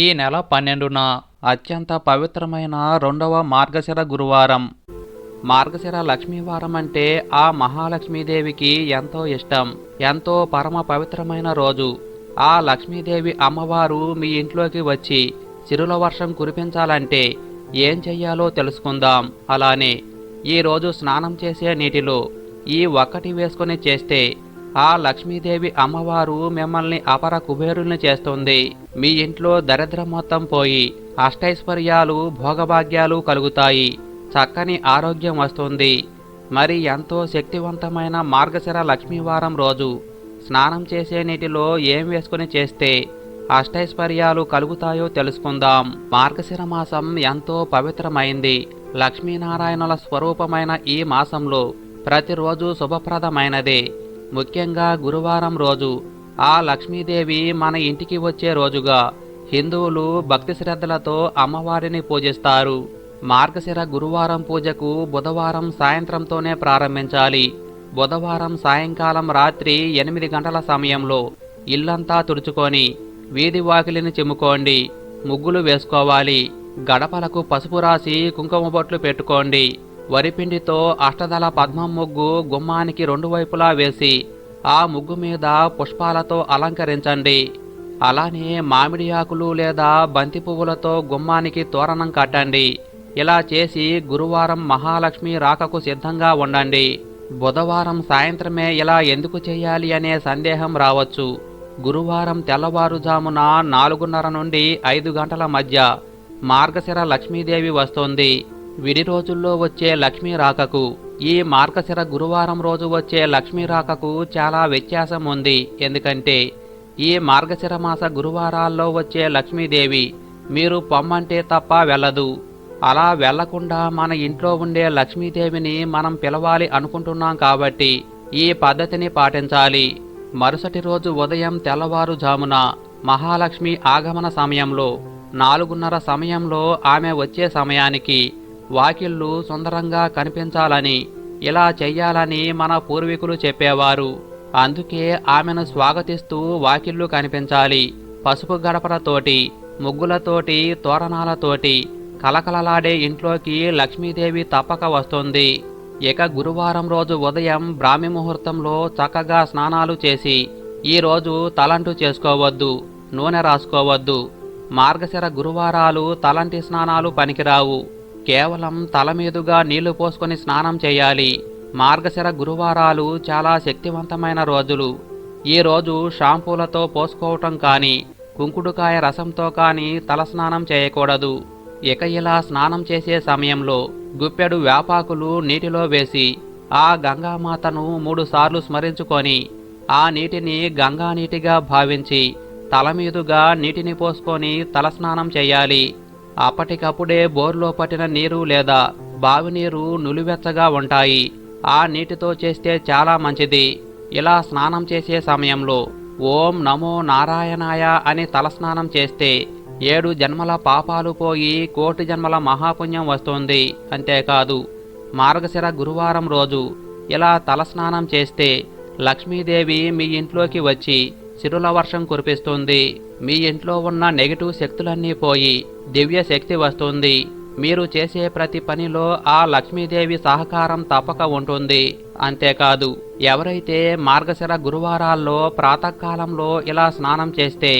ఈ నెల పన్నెండున అత్యంత పవిత్రమైన రెండవ మార్గశిర గురువారం. మార్గశిర లక్ష్మీవారం అంటే ఆ మహాలక్ష్మీదేవికి ఎంతో ఇష్టం ఎంతో పరమ పవిత్రమైన రోజు. ఆ లక్ష్మీదేవి అమ్మవారు మీ ఇంట్లోకి వచ్చి చిరుల వర్షం కురిపించాలంటే ఏం చెయ్యాలో తెలుసుకుందాం. అలానే ఈ రోజు స్నానం చేసే నీటిలో ఈ ఒక్కటి వేసుకొని చేస్తే ఆ లక్ష్మీదేవి అమ్మవారు మిమ్మల్ని అపర కుబేరుల్ని చేస్తుంది. మీ ఇంట్లో దరిద్రం మొత్తం పోయి అష్టైశ్వర్యాలు భోగభాగ్యాలు కలుగుతాయి. చక్కని ఆరోగ్యం వస్తుంది. మరి ఎంతో శక్తివంతమైన మార్గశిర లక్ష్మీవారం రోజు. స్నానం చేసే నీటిలో ఏం వేసుకుని చేస్తే అష్టైశ్వర్యాలు కలుగుతాయో తెలుసుకుందాం. మార్గశిర మాసం ఎంతో పవిత్రమైంది. లక్ష్మీనారాయణుల స్వరూపమైన ఈ మాసంలో ప్రతిరోజు శుభప్రదమైనదే. ముఖ్యంగా గురువారం రోజు ఆ లక్ష్మీదేవి మన ఇంటికి వచ్చే రోజుగా హిందువులు భక్తి శ్రద్ధలతో అమ్మవారిని పూజిస్తారు. మార్గశిర గురువారం పూజకు బుధవారం సాయంత్రంతోనే ప్రారంభించాలి. బుధవారం సాయంకాలం రాత్రి ఎనిమిది గంటల సమయంలో ఇల్లంతా తుడుచుకొని వీధి వాకిలిని చిమ్ముకోండి ముగ్గులు వేసుకోవాలి గడపలకు పసుపు రాసి కుంకుమ బొట్లు పెట్టుకోండి. వరిపిండితో అష్టదళ పద్మం ముగ్గు గుమ్మానికి రెండు వైపులా వేసి ఆ ముగ్గు మీద పుష్పాలతో అలంకరించండి. అలానే మామిడి ఆకులు లేదా బంతి పువ్వులతో గుమ్మానికి తోరణం కట్టండి. ఇలా చేసి గురువారం మహాలక్ష్మి రాకకు సిద్ధంగా ఉండండి. బుధవారం సాయంత్రమే ఇలా ఎందుకు చేయాలి అనే సందేహం రావచ్చు. గురువారం తెల్లవారుజామున నాలుగున్నర నుండి ఐదు గంటల మధ్య మార్గశిర లక్ష్మీదేవి వస్తుంది. విడి రోజుల్లో వచ్చే లక్ష్మీ రాకకు ఈ మార్గశిర గురువారం రోజు వచ్చే లక్ష్మీ రాకకు చాలా వ్యత్యాసం ఉంది. ఎందుకంటే ఈ మార్గశిర మాస గురువారాల్లో వచ్చే లక్ష్మీదేవి మీరు పొమ్మంటే తప్ప వెళ్ళదు. అలా వెళ్ళకుండా మన ఇంట్లో ఉండే లక్ష్మీదేవిని మనం పిలవాలి అనుకుంటున్నాం కాబట్టి ఈ పద్ధతిని పాటించాలి. మరుసటి రోజు ఉదయం తెల్లవారుజామున మహాలక్ష్మి ఆగమన సమయంలో నాలుగున్నర సమయంలో ఆమె వచ్చే సమయానికి వాకిళ్ళు సుందరంగా కనిపించాలని ఇలా చెయ్యాలని మన పూర్వీకులు చెప్పేవారు. అందుకే ఆమెను స్వాగతిస్తూ వాకిళ్ళు కనిపించాలి. పసుపు గడపలతోటి ముగ్గులతోటి తోరణాలతోటి కలకలలాడే ఇంట్లోకి లక్ష్మీదేవి తప్పక వస్తుంది. ఇక గురువారం రోజు ఉదయం బ్రాహ్మి ముహూర్తంలో చక్కగా స్నానాలు చేసి ఈరోజు తలంటు చేసుకోవద్దు నూనె రాసుకోవద్దు. మార్గశిర గురువారాలు తలంటి స్నానాలు పనికిరావు. కేవలం తల మీదుగా నీళ్ళు పోసుకొని స్నానం చేయాలి. మార్గశిర గురువారాలు చాలా శక్తివంతమైన రోజులు. ఈ రోజు షాంపూలతో పోసుకోవటం కానీ కుంకుడుకాయ రసంతో కానీ తలస్నానం చేయకూడదు. ఇక ఇలా స్నానం చేసే సమయంలో గుప్పెడు వేపాకులు నీటిలో వేసి ఆ గంగామాతను మూడుసార్లు స్మరించుకొని ఆ నీటిని గంగా నీటిగా భావించి తల మీదుగా నీటిని పోసుకొని తలస్నానం చేయాలి. అప్పటికప్పుడే బోర్లో పట్టిన నీరు లేదా బావి నీరు నులివెచ్చగా ఉంటాయి. ఆ నీటితో చేస్తే చాలా మంచిది. ఇలా స్నానం చేసే సమయంలో ఓం నమో నారాయణాయ అని తలస్నానం చేస్తే ఏడు జన్మల పాపాలు పోయి కోటి జన్మల మహాపుణ్యం వస్తుంది. అంతేకాదు మార్గశిర గురువారం రోజు ఇలా తలస్నానం చేస్తే లక్ష్మీదేవి మీ ఇంట్లోకి వచ్చి సిరుల వర్షం కురిపిస్తుంది. మీ ఇంట్లో ఉన్న నెగిటివ్ శక్తులన్నీ పోయి దివ్య శక్తి వస్తుంది. మీరు చేసే ప్రతి పనిలో ఆ లక్ష్మీదేవి సహకారం తప్పక ఉంటుంది. అంతేకాదు ఎవరైతే మార్గశిర గురువారాల్లో ప్రాతకాలంలో ఇలా స్నానం చేస్తే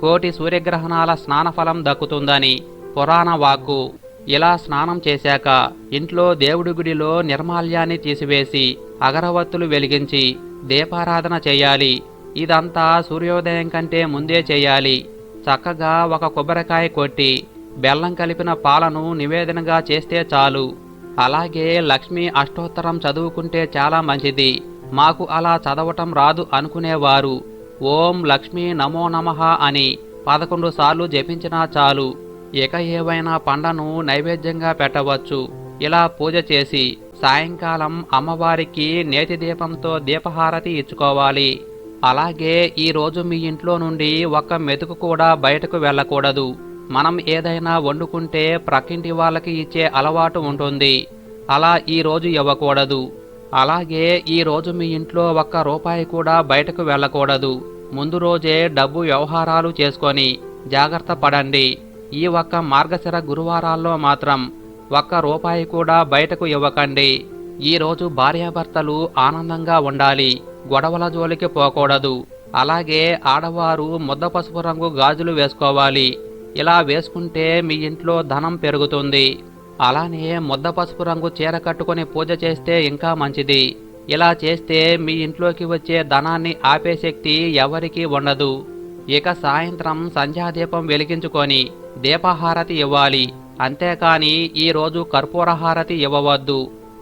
కోటి సూర్యగ్రహణాల స్నానఫలం దక్కుతుందని పురాణ వాక్కు. ఇలా స్నానం చేశాక ఇంట్లో దేవుడి గుడిలో నిర్మాల్యాన్ని తీసివేసి అగరవత్తులు వెలిగించి దీపారాధన చేయాలి. ఇదంతా సూర్యోదయం కంటే ముందే చేయాలి. చక్కగా ఒక కొబ్బరికాయ కొట్టి బెల్లం కలిపిన పాలను నివేదనగా చేస్తే చాలు. అలాగే లక్ష్మీ అష్టోత్తరం చదువుకుంటే చాలా మంచిది. మాకు అలా చదవటం రాదు అనుకునేవారు. ఓం లక్ష్మీ నమో నమః అని పదకొండు సార్లు జపించినా చాలు. ఇక ఏవైనా పండను నైవేద్యంగా పెట్టవచ్చు. ఇలా పూజ చేసి సాయంకాలం అమ్మవారికి నేతి దీపంతో దీపహారతి ఇచ్చుకోవాలి. అలాగే ఈ రోజు మీ ఇంట్లో నుండి ఒక మెతుకు కూడా బయటకు వెళ్ళకూడదు. మనం ఏదైనా వండుకుంటే ప్రక్కింటి వాళ్ళకి ఇచ్చే అలవాటు ఉంటుంది. అలా ఈ రోజు ఇవ్వకూడదు. అలాగే ఈ రోజు మీ ఇంట్లో ఒక్క రూపాయి కూడా బయటకు వెళ్ళకూడదు. ముందు రోజే డబ్బు వ్యవహారాలు చేసుకొని జాగ్రత్త పడండి. ఈ ఒక్క మార్గశిర గురువారాల్లో మాత్రం ఒక్క రూపాయి కూడా బయటకు ఇవ్వకండి. ఈరోజు భార్యాభర్తలు ఆనందంగా ఉండాలి గొడవల జోలికి పోకూడదు. అలాగే ఆడవారు ముద్ద పసుపు రంగు గాజులు వేసుకోవాలి. ఇలా వేసుకుంటే మీ ఇంట్లో ధనం పెరుగుతుంది. అలానే ముద్ద పసుపు రంగు చీర కట్టుకొని పూజ చేస్తే ఇంకా మంచిది. ఇలా చేస్తే మీ ఇంట్లోకి వచ్చే ధనాన్ని ఆపే శక్తి ఎవరికీ ఉండదు. ఇక సాయంత్రం సంధ్యాదీపం వెలిగించుకొని దీపహారతి ఇవ్వాలి. అంతేకాని ఈరోజు కర్పూరహారతి కర్పూర హారతి ఇవ్వవద్దు.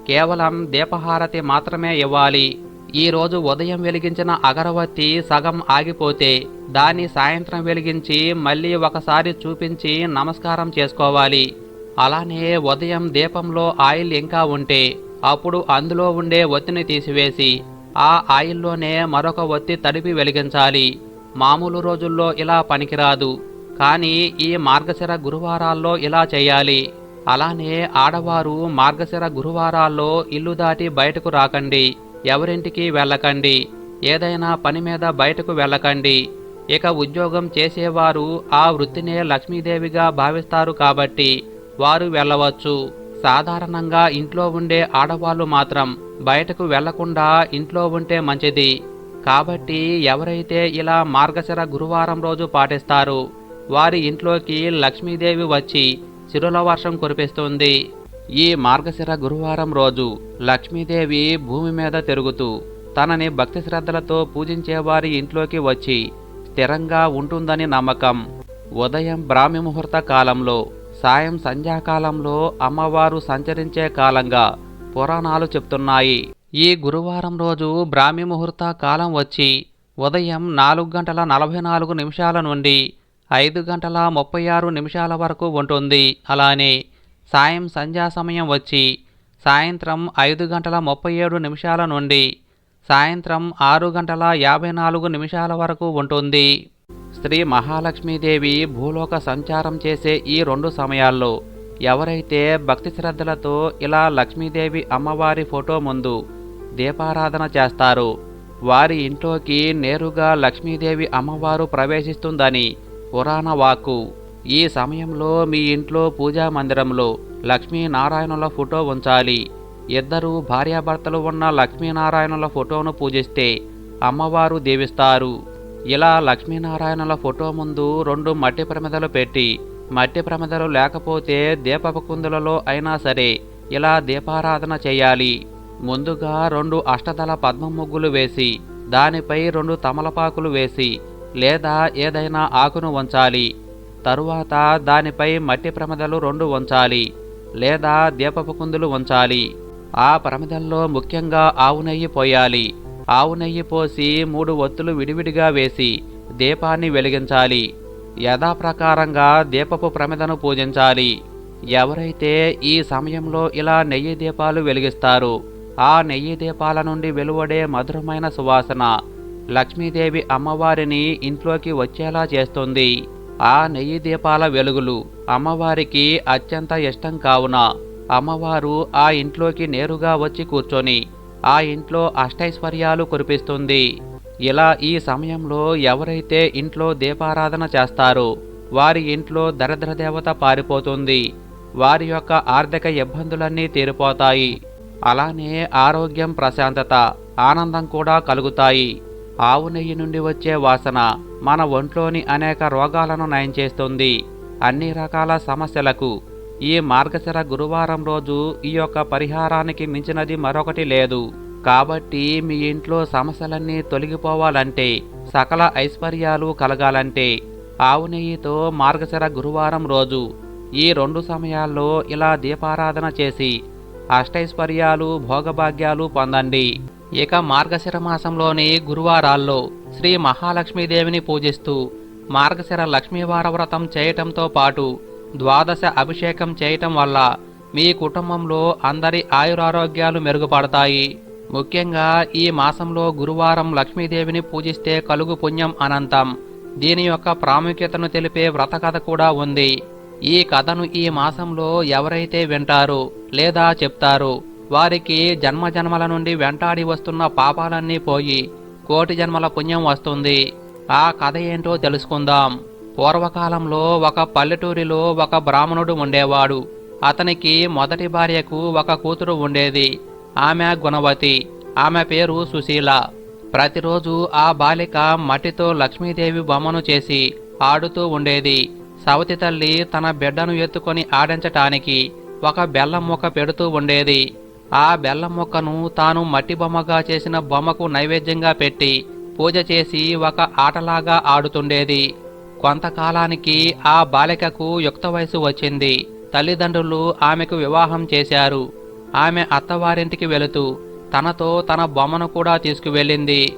కేవలం దీపహారతి మాత్రమే ఇవ్వాలి. ఈరోజు ఉదయం వెలిగించిన అగరవత్తి సగం ఆగిపోతే దాన్ని సాయంత్రం వెలిగించి మళ్ళీ ఒకసారి చూపించి నమస్కారం చేసుకోవాలి. అలానే ఉదయం దీపంలో ఆయిల్ ఇంకా ఉంటే అప్పుడు అందులో ఉండే ఒత్తిని తీసివేసి ఆ ఆయిల్లోనే మరొక ఒత్తి తడిపి వెలిగించాలి. మామూలు రోజుల్లో ఇలా పనికిరాదు. కానీ ఈ మార్గశిర గురువారాల్లో ఇలా చేయాలి. అలానే ఆడవారు మార్గశిర గురువారాల్లో ఇల్లు దాటి బయటకు రాకండి ఎవరింటికి వెళ్ళకండి ఏదైనా పని మీద బయటకు వెళ్ళకండి. ఇక ఉద్యోగం చేసేవారు ఆ వృత్తినే లక్ష్మీదేవిగా భావిస్తారు కాబట్టి వారు వెళ్ళవచ్చు. సాధారణంగా ఇంట్లో ఉండే ఆడవాళ్ళు మాత్రం బయటకు వెళ్ళకుండా ఇంట్లో ఉంటే మంచిది. కాబట్టి ఎవరైతే ఇలా మార్గశిర గురువారం రోజు పాటిస్తారు వారి ఇంట్లోకి లక్ష్మీదేవి వచ్చి శిరుల వర్షం కురిపిస్తుంది. ఈ మార్గశిర గురువారం రోజు లక్ష్మీదేవి భూమి మీద తిరుగుతూ తనని భక్తి శ్రద్ధలతో పూజించేవారి ఇంట్లోకి వచ్చి స్థిరంగా ఉంటుందని నమ్మకం. ఉదయం బ్రాహ్మి ముహూర్త కాలంలో సాయం సంధ్యాకాలంలో అమ్మవారు సంచరించే కాలంగా పురాణాలు చెప్తున్నాయి. ఈ గురువారం రోజు బ్రాహ్మి ముహూర్త కాలం వచ్చి ఉదయం నాలుగు గంటల నలభై నాలుగు నిమిషాల నుండి ఐదు గంటల ముప్పై ఆరు నిమిషాల వరకు ఉంటుంది. అలానే సాయం సంధ్యా సమయం వచ్చి సాయంత్రం ఐదు గంటల ముప్పై ఏడు నిమిషాల నుండి సాయంత్రం ఆరు గంటల యాభై నాలుగు నిమిషాల వరకు ఉంటుంది. శ్రీ మహాలక్ష్మీదేవి భూలోక సంచారం చేసే ఈ రెండు సమయాల్లో ఎవరైతే భక్తి శ్రద్ధలతో ఇలా లక్ష్మీదేవి అమ్మవారి ఫోటో ముందు దీపారాధన చేస్తారు వారి ఇంట్లోకి నేరుగా లక్ష్మీదేవి అమ్మవారు ప్రవేశిస్తుందని పురాణ వాక్కు. ఈ సమయంలో మీ ఇంట్లో పూజా మందిరంలో లక్ష్మీనారాయణుల ఫోటో ఉంచాలి. ఇద్దరు భార్యాభర్తలు ఉన్న లక్ష్మీనారాయణుల ఫోటోను పూజిస్తే అమ్మవారు దీవిస్తారు. ఇలా లక్ష్మీనారాయణుల ఫోటో ముందు రెండు మట్టి ప్రమిదలు పెట్టి మట్టి ప్రమిదలు లేకపోతే దీపపు కుందులలో అయినా సరే ఇలా దీపారాధన చేయాలి. ముందుగా రెండు అష్టదళ పద్మ ముగ్గులు వేసి దానిపై రెండు తమలపాకులు వేసి లేదా ఏదైనా ఆకును ఉంచాలి తరువాత దానిపై మట్టి ప్రమదలు రెండు ఉంచాలి లేదా దీపపు కుందులు ఉంచాలి ఆ ప్రమదల్లో ముఖ్యంగా ఆవు నెయ్యి పోయాలి. ఆవు నెయ్యి పోసి మూడు ఒత్తులు విడివిడిగా వేసి దీపాన్ని వెలిగించాలి. యథాప్రకారంగా దీపపు ప్రమిదను పూజించాలి. ఎవరైతే ఈ సమయంలో ఇలా నెయ్యి దీపాలు వెలిగిస్తారు ఆ నెయ్యి దీపాల నుండి వెలువడే మధురమైన సువాసన లక్ష్మీదేవి అమ్మవారిని ఇంట్లోకి వచ్చేలా చేస్తుంది. ఆ నెయ్యి దీపాల వెలుగులు అమ్మవారికి అత్యంత ఇష్టం కావున అమ్మవారు ఆ ఇంట్లోకి నేరుగా వచ్చి కూర్చొని ఆ ఇంట్లో అష్టైశ్వర్యాలు కురిపిస్తుంది. ఇలా ఈ సమయంలో ఎవరైతే ఇంట్లో దీపారాధన చేస్తారో వారి ఇంట్లో దరిద్ర దేవత పారిపోతుంది. వారి యొక్క ఆర్థిక ఇబ్బందులన్నీ తీరిపోతాయి. అలానే ఆరోగ్యం ప్రశాంతత ఆనందం కూడా కలుగుతాయి. ఆవు నెయ్యి నుండి వచ్చే వాసన మన ఒంట్లోని అనేక రోగాలను నయం చేస్తుంది. అన్ని రకాల సమస్యలకు ఈ మార్గశిర గురువారం రోజు ఈ యొక్క పరిహారానికి మించినది మరొకటి లేదు. కాబట్టి మీ ఇంట్లో సమస్యలన్నీ తొలగిపోవాలంటే సకల ఐశ్వర్యాలు కలగాలంటే ఆవు నెయ్యితో మార్గశిర గురువారం రోజు ఈ రెండు సమయాల్లో ఇలా దీపారాధన చేసి అష్టైశ్వర్యాలు భోగభాగ్యాలు పొందండి. ఇక మార్గశిర మాసంలోని గురువారాల్లో శ్రీ మహాలక్ష్మీదేవిని పూజిస్తూ మార్గశిర లక్ష్మీవార వ్రతం చేయటంతో పాటు ద్వాదశ అభిషేకం చేయటం వల్ల మీ కుటుంబంలో అందరి ఆయురారోగ్యాలు మెరుగుపడతాయి. ముఖ్యంగా ఈ మాసంలో గురువారం లక్ష్మీదేవిని పూజిస్తే కలుగు పుణ్యం అనంతం. దీని యొక్క ప్రాముఖ్యతను తెలిపే వ్రత కథ కూడా ఉంది. ఈ కథను ఈ మాసంలో ఎవరైతే వింటారో లేదా చెప్తారు వారికి జన్మ జన్మల నుండి వెంటాడి వస్తున్న పాపాలన్నీ పోయి కోటి జన్మల పుణ్యం వస్తుంది. ఆ కథ ఏంటో తెలుసుకుందాం. పూర్వకాలంలో ఒక పల్లెటూరిలో ఒక బ్రాహ్మణుడు ఉండేవాడు. అతనికి మొదటి భార్యకు ఒక కూతురు ఉండేది. ఆమె గుణవతి. ఆమె పేరు సుశీల. ప్రతిరోజు ఆ బాలిక మట్టితో లక్ష్మీదేవి బొమ్మను చేసి ఆడుతూ ఉండేది. సవతి తల్లి తన బిడ్డను ఎత్తుకొని ఆడించటానికి ఒక బెల్లం మొక్క పెడుతూ ఉండేది. ఆ బెల్లం మొక్కను తాను మట్టి బొమ్మగా చేసిన బొమ్మకు నైవేద్యంగా పెట్టి పూజ చేసి ఒక ఆటలాగా ఆడుతుండేది. కొంతకాలానికి ఆ బాలికకు యుక్త వయసు వచ్చింది. తల్లిదండ్రులు ఆమెకు వివాహం చేశారు. ఆమె అత్తవారింటికి వెళుతూ తనతో తన బొమ్మను కూడా తీసుకువెళ్ళింది.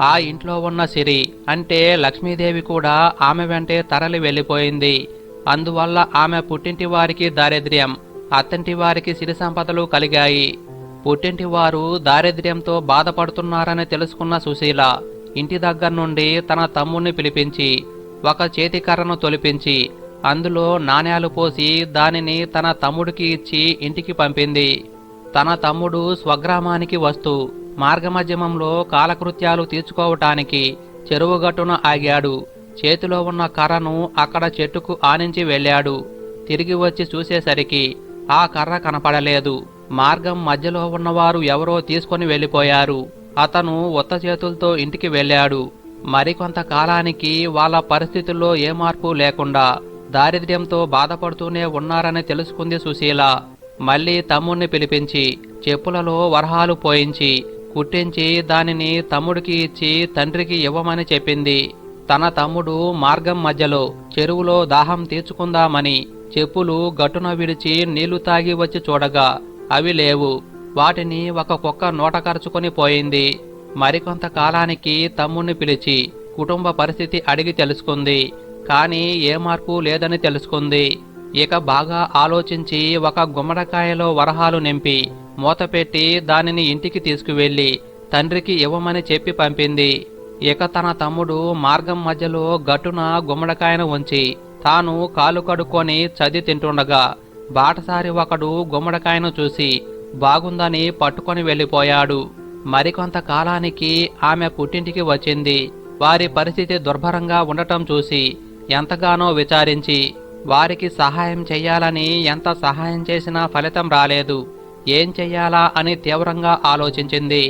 ఆ ఇంట్లో ఉన్న సిరి అంటే లక్ష్మీదేవి కూడా ఆమె వెంటే తరలి వెళ్ళిపోయింది. అందువల్ల ఆమె పుట్టింటి వారికి దారిద్ర్యం. అత్తంటి వారికి సిరి సంపదలు కలిగాయి. పుట్టింటి వారు దారిద్ర్యంతో బాధపడుతున్నారని తెలుసుకున్న సుశీల ఇంటి దగ్గర నుండి తన తమ్ముణ్ణి పిలిపించి ఒక చేతికర్రను తొలిపించి అందులో నాణ్యాలు పోసి దానిని తన తమ్ముడికి ఇచ్చి ఇంటికి పంపింది. తన తమ్ముడు స్వగ్రామానికి వస్తూ మార్గమధ్యమంలో కాలకృత్యాలు తీర్చుకోవటానికి చెరువుగట్టున ఆగాడు. చేతిలో ఉన్న కర్రను అక్కడ చెట్టుకు ఆనించి వెళ్ళాడు. తిరిగి వచ్చి చూసేసరికి ఆ కర్ర కనపడలేదు. మార్గం మధ్యలో ఉన్నవారు ఎవరో తీసుకొని వెళ్ళిపోయారు. అతను ఉత్త చేతులతో ఇంటికి వెళ్ళాడు. మరికొంతకాలానికి వాళ్ళ పరిస్థితుల్లో ఏ మార్పు లేకుండా దారిద్ర్యంతో బాధపడుతూనే ఉన్నారని తెలుసుకుంది సుశీల. మళ్ళీ తమ్ముణ్ణి పిలిపించి చెప్పులలో వరహాలు పోయించి కుట్టించి దానిని తమ్ముడికి ఇచ్చి తండ్రికి ఇవ్వమని చెప్పింది. తన తమ్ముడు మార్గం మధ్యలో చెరువులో దాహం తీర్చుకుందామని చెప్పులు గట్టున విడిచి నీళ్ళు తాగి వచ్చి చూడగా అవి లేవు. వాటిని ఒక కుక్క నోట కరుచుకొని పోయింది. మరికొంత కాలానికి తమ్ముణ్ణి పిలిచి కుటుంబ పరిస్థితి అడిగి తెలుసుకుంది. కానీ ఏ మార్పు లేదని తెలుసుకుంది. ఇక బాగా ఆలోచించి ఒక గుమ్మడికాయలో వరహాలు నింపి మూతపెట్టి దానిని ఇంటికి తీసుకువెళ్ళి తండ్రికి ఇవ్వమని చెప్పి పంపింది. ఇక తన తమ్ముడు మార్గం మధ్యలో గట్టున గుమ్మడికాయను ఉంచి తాను కాలు కడుక్కొని చది తింటుండగా బాటసారి ఒకడు గుమ్మడికాయను చూసి బాగుందని పట్టుకొని వెళ్ళిపోయాడు. మరికొంత కాలానికి ఆమె పుట్టింటికి వచ్చింది. వారి పరిస్థితి దుర్భరంగా ఉండటం చూసి ఎంతగానో విచారించి వారికి సహాయం చెయ్యాలని ఎంత సహాయం చేసినా ఫలితం రాలేదు. ఏం చెయ్యాలా అని తీవ్రంగా ఆలోచించింది.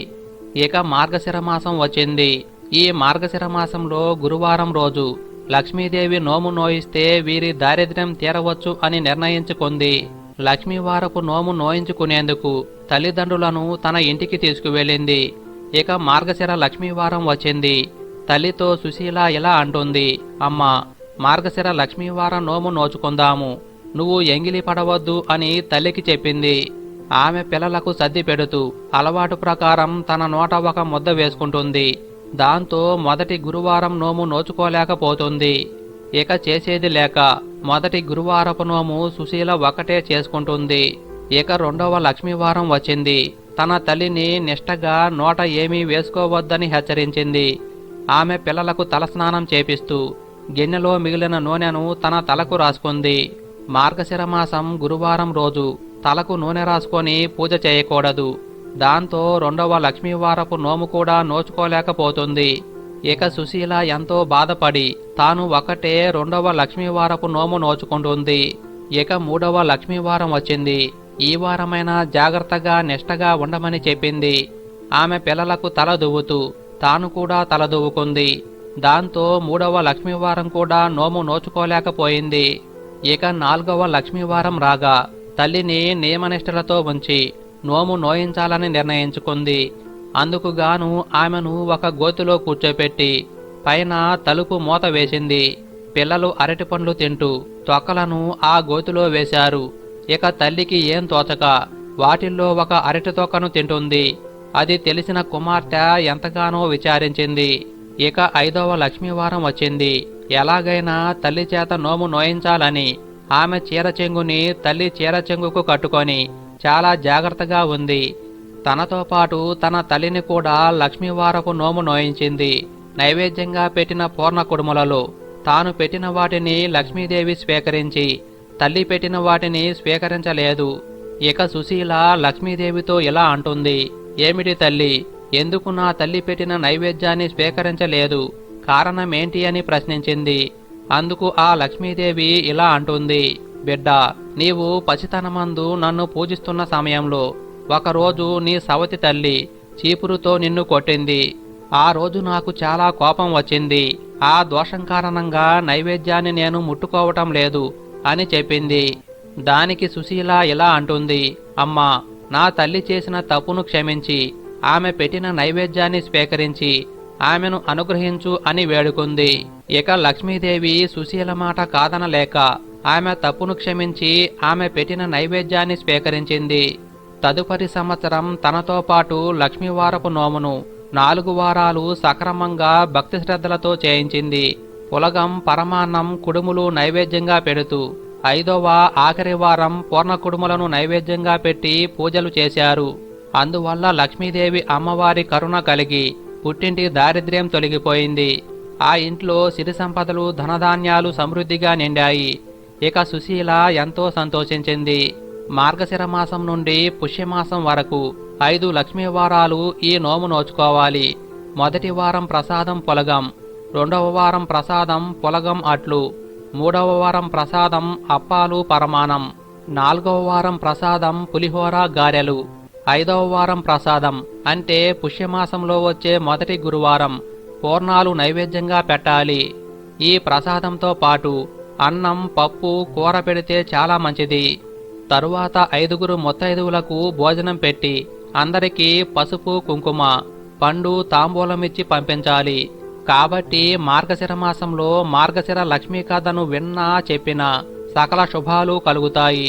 ఇక మార్గశిర మాసం వచ్చింది. ఈ మార్గశిర మాసంలో గురువారం రోజు లక్ష్మీదేవి నోము నోయిస్తే వీరి దారిద్ర్యం తీరవచ్చు అని నిర్ణయించుకుంది. లక్ష్మీవారపు నోము నోయించుకునేందుకు తల్లిదండ్రులను తన ఇంటికి తీసుకువెళ్ళింది. ఇక మార్గశిర లక్ష్మీవారం వచ్చింది. తల్లితో సుశీల ఇలా అంటుంది అమ్మా మార్గశిర లక్ష్మీవారం నోము నోచుకుందాము. నువ్వు ఎంగిలి పడవద్దు అని తల్లికి చెప్పింది. ఆమె పిల్లలకు సర్ది పెడుతూ అలవాటు ప్రకారం తన నోట ఒక ముద్ద వేసుకుంటుంది. దాంతో మొదటి గురువారం నోము నోచుకోలేకపోతుంది. ఇక చేసేది లేక మొదటి గురువారపు నోము సుశీల ఒకటే చేసుకుంటుంది. ఇక రెండవ లక్ష్మీవారం వచ్చింది. తన తల్లిని నిష్టగా నోట ఏమీ వేసుకోవద్దని హెచ్చరించింది. ఆమె పిల్లలకు తలస్నానం చేపిస్తూ గిన్నెలో మిగిలిన నూనెను తన తలకు రాసుకుంది. మార్గశిర మాసం గురువారం రోజు తలకు నూనె రాసుకొని పూజ చేయకూడదు. దాంతో రెండవ లక్ష్మీవారపు నోము కూడా నోచుకోలేకపోతుంది. ఇక సుశీల ఎంతో బాధపడి తాను ఒకటే రెండవ లక్ష్మీవారపు నోము నోచుకుంటుంది. ఇక మూడవ లక్ష్మీవారం వచ్చింది. ఈ వారమైనా జాగ్రత్తగా నిష్టగా ఉండమని చెప్పింది. ఆమె పిల్లలకు తల దువ్వుతూ తాను కూడా తల దువ్వుకుంది. దాంతో మూడవ లక్ష్మీవారం కూడా నోము నోచుకోలేకపోయింది. ఇక నాలుగవ లక్ష్మీవారం రాగా తల్లిని నియమనిష్టలతో ఉంచి నోము నోయించాలని నిర్ణయించుకుంది. అందుకుగాను ఆమెను ఒక గోతిలో కూర్చోపెట్టి పైన తలుపు మూత వేసింది. పిల్లలు అరటి పండ్లు తింటూ తొక్కలను ఆ గోతిలో వేశారు. ఇక తల్లికి ఏం తోచక వాటిల్లో ఒక అరటి తొక్కను తింటుంది. అది తెలిసిన కుమార్తె ఎంతగానో విచారించింది. ఇక ఐదవ లక్ష్మీవారం వచ్చింది. ఎలాగైనా తల్లి చేత నోము నోయించాలని ఆమె చీర చెంగుని తల్లి చీర చెంగుకు కట్టుకొని చాలా జాగ్రత్తగా ఉంది. తనతో పాటు తన తల్లిని కూడా లక్ష్మీవారపు నోము నోయించింది. నైవేద్యంగా పెట్టిన పూర్ణ కుడుములలో తాను పెట్టిన వాటిని లక్ష్మీదేవి స్వీకరించి తల్లి పెట్టిన వాటిని స్వీకరించలేదు. ఇక సుశీల లక్ష్మీదేవితో ఇలా అంటుంది ఏమిటి తల్లి ఎందుకు నా తల్లి పెట్టిన నైవేద్యాన్ని స్వీకరించలేదు? కారణమేంటి అని ప్రశ్నించింది. అందుకు ఆ లక్ష్మీదేవి ఇలా అంటుంది బిడ్డ నీవు పసితనమందు నన్ను పూజిస్తున్న సమయంలో ఒకరోజు నీ సవతి తల్లి చీపురుతో నిన్ను కొట్టింది. ఆ రోజు నాకు చాలా కోపం వచ్చింది. ఆ దోషం కారణంగా నైవేద్యాన్ని నేను ముట్టుకోవటం లేదు అని చెప్పింది. దానికి సుశీల ఇలా అంటుంది అమ్మా నా తల్లి చేసిన తప్పును క్షమించి ఆమె పెట్టిన నైవేద్యాన్ని స్వీకరించి ఆమెను అనుగ్రహించు అని వేడుకుంది. ఇక లక్ష్మీదేవి సుశీల మాట కాదనలేక ఆమె తప్పును క్షమించి ఆమె పెట్టిన నైవేద్యాన్ని స్వీకరించింది. తదుపరి సంవత్సరం తనతో పాటు లక్ష్మీవారపు నోమును నాలుగు వారాలు సక్రమంగా భక్తి శ్రద్ధలతో చేయించింది. పులగం పరమాన్నం కుడుములు నైవేద్యంగా పెడుతూ ఐదవ ఆఖరి వారం పూర్ణ కుడుములను నైవేద్యంగా పెట్టి పూజలు చేశారు. అందువల్ల లక్ష్మీదేవి అమ్మవారి కరుణ కలిగి పుట్టింటి దారిద్ర్యం తొలగిపోయింది. ఆ ఇంట్లో సిరి సంపదలు ధనధాన్యాలు సమృద్ధిగా నిండాయి. ఇక సుశీల ఎంతో సంతోషించింది. మార్గశిర మాసం నుండి పుష్యమాసం వరకు ఐదు లక్ష్మీ వారాలు ఈ నోము నోచుకోవాలి. మొదటి వారం ప్రసాదం పొలగం రెండవ వారం ప్రసాదం పొలగం అట్లు మూడవ వారం ప్రసాదం అప్పాలు పరమాణం నాలుగవ వారం ప్రసాదం పులిహోర గారెలు ఐదవ వారం ప్రసాదం అంటే పుష్యమాసంలో వచ్చే మొదటి గురువారం పూర్ణాలు నైవేద్యంగా పెట్టాలి. ఈ ప్రసాదంతో పాటు అన్నం పప్పు కూర పెడితే చాలా మంచిది. తరువాత ఐదుగురు మొత్తైదువులకు భోజనం పెట్టి అందరికీ పసుపు కుంకుమ పండు తాంబూలమిచ్చి పంపించాలి. కాబట్టి మార్గశిర మాసంలో మార్గశిర లక్ష్మీ కథను విన్నా చెప్పినా సకల శుభాలు కలుగుతాయి.